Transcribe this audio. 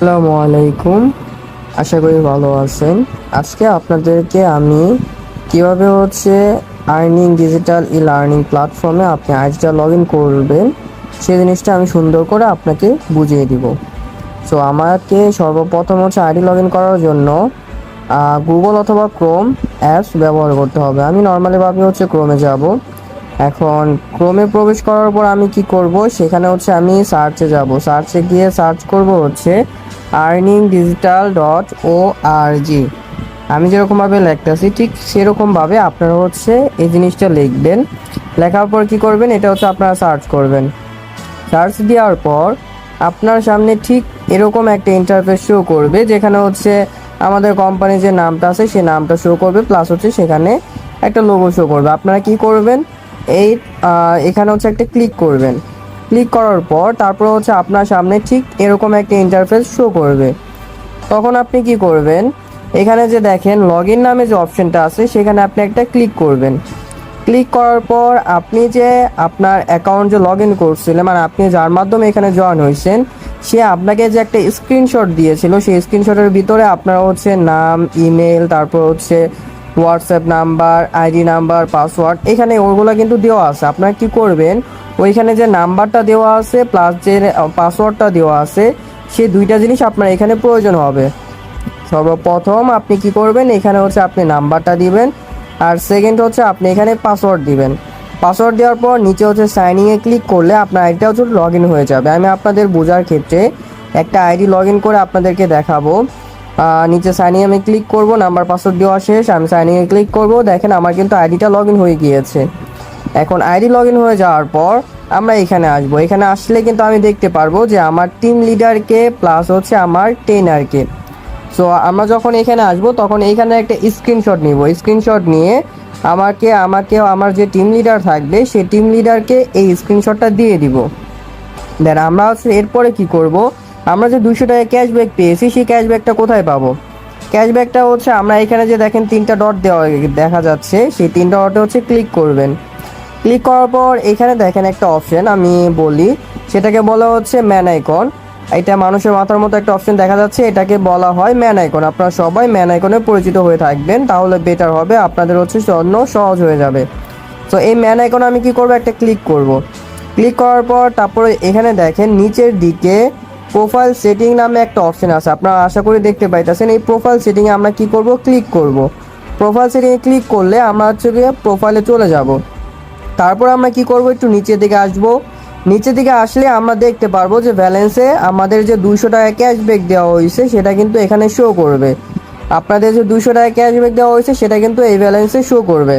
আসসালামু আলাইকুম। আশা করি ভালো আছেন। আজকে আপনাদেরকে আমি কীভাবে হচ্ছে আর্নিং ডিজিটাল ই লার্নিং প্ল্যাটফর্মে আপনি আইডিটা লগ ইন করবেন, সেই জিনিসটা আমি সুন্দর করে আপনাকে বুঝিয়ে দিব। সো আমাকে সর্বপ্রথম হচ্ছে আইডি লগ ইন করার জন্য গুগল অথবা ক্রোম অ্যাপস ব্যবহার করতে হবে। আমি নর্মালিভাবে হচ্ছে ক্রোমে যাব। এখন ক্রোমে প্রবেশ করার পর আমি কি করব? সেখানে হচ্ছে আমি সার্চে যাব। সার্চে গিয়ে সার্চ করব হচ্ছে earning digital dot O R G আমি যেরকমভাবে লিখতেছি, ঠিক সেরকমভাবে আপনারা হচ্ছে এই জিনিসটা লিখবেন। লেখার পর কি করবেন? এটা হচ্ছে আপনারা সার্চ করবেন। সার্চ দেওয়ার পর আপনার সামনে ঠিক এরকম একটা ইন্টারফেস শো করবে, যেখানে হচ্ছে আমাদের কোম্পানির যে নামটা আছে সেই নামটা শো করবে প্লাস হচ্ছে সেখানে একটা লোগো শো করবে। আপনারা কি করবেন? এই এখানে হচ্ছে একটা ক্লিক করবেন। ক্লিক করার পর তারপর হচ্ছে আপনার সামনে ঠিক এরকম একটা ইন্টারফেস শো করবে। তখন আপনি কি করবেন? এখানে যে দেখেন লগ ইন নামে যে অপশনটা আছে, সেখানে আপনি একটা ক্লিক করবেন। ক্লিক করার পর আপনি যে আপনার অ্যাকাউন্ট যে লগ ইন করছিলেন মানে আপনি যার মাধ্যমে এখানে জয়েন হয়েছেন, সে আপনাকে যে একটা স্ক্রিনশট দিয়েছিল, সেই স্ক্রিনশটের ভিতরে আপনার হচ্ছে নাম ইমেল তারপর হচ্ছে WhatsApp number, ID number, password, এখানে ওগুলো কিন্তু দেওয়া আছে। আপনারা কি করবেন, ওইখানে যে নাম্বারটা দেওয়া আছে প্লাস যে পাসওয়ার্ডটা দেওয়া আছে, সেই দুইটা জিনিস আপনার এখানে প্রয়োজন হবে। সর্বপ্রথম আপনি কি করবেন, এখানে হচ্ছে আপনি নাম্বারটা দিবেন, আর সেকেন্ড হচ্ছে আপনি এখানে পাসওয়ার্ড দিবেন। পাসওয়ার্ড দেওয়ার পর নিচে হচ্ছে সাইনিংয়ে ক্লিক করলে আপনার আইডিটা হচ্ছে লগ ইন হয়ে যাবে। আমি আপনাদের বোঝার ক্ষেত্রে একটা আইডি লগ ইন করে আপনাদেরকে দেখাবো। নিচে সাইনিং আমি ক্লিক করব নাম্বার পাসওয়ার্ড দেওয়া শেষ, আমি সাইন সাইনিংয়ে ক্লিক করব। দেখেন আমার কিন্তু আইডিটা লগ ইন হয়ে গিয়েছে। এখন আইডি লগ ইন হয়ে যাওয়ার পর আমরা এখানে আসব। এখানে আসলে কিন্তু আমি দেখতে পারব যে আমার টিম লিডারকে প্লাস হচ্ছে আমার ট্রেনারকে সো আমরা যখন এখানে আসব, তখন এইখানে একটা স্ক্রিনশট নিব। স্ক্রিনশট নিয়ে আমাকে আমাকে, আমার যে টিম লিডার থাকবে সেই টিম লিডারকে এই স্ক্রিনশটটা দিয়ে দিব। দেন আমরা হচ্ছে এরপরে কি করব? আমরা যে দুশো টাকা ক্যাশব্যাক পেয়েছি, সেই ক্যাশব্যাকটা কোথায় পাবো? ক্যাশব্যাকটা হচ্ছে আমরা এখানে যে দেখেন তিনটা ডট দেওয়া দেখা যাচ্ছে, সেই তিনটা ডটে হচ্ছে ক্লিক করবেন। ক্লিক করার পর এখানে দেখেন একটা অপশন আমি বলি, সেটাকে বলা হচ্ছে ম্যান আইকন এটা মানুষের মাথার মতো একটা অপশন দেখা যাচ্ছে, এটাকে বলা হয় ম্যান আইকন আপনারা সবাই ম্যান আইকনে পরিচিত হয়ে থাকবেন, তাহলে বেটার হবে, আপনাদের হচ্ছে জন্য সহজ হয়ে যাবে। তো এই ম্যান আইকনে আমি কি করব? একটা ক্লিক করব। ক্লিক করার পর তারপরে এখানে দেখেন নিচের দিকে প্রোফাইল সেটিং নামে একটা অপশন আছে। আপনারা আশা করি দেখতে পাইতেছেন। এই প্রোফাইল সেটিংয়ে আমরা কি করব? ক্লিক করব। প্রোফাইল সেটিংয়ে ক্লিক করলে আমরা হচ্ছে গিয়ে প্রোফাইলে চলে যাব। তারপর আমরা কি করব? একটু নিচের দিকে আসব। নিচের দিকে আসলে আমরা দেখতে পারব যে ব্যালেন্সে আমাদের যে দুইশো টাকা ক্যাশব্যাক দেওয়া হয়েছে, সেটা কিন্তু এখানে শো করবে। আপনাদের যে দুইশো টাকা ক্যাশব্যাক দেওয়া হয়েছে, সেটা কিন্তু এই ব্যালেন্সে শো করবে।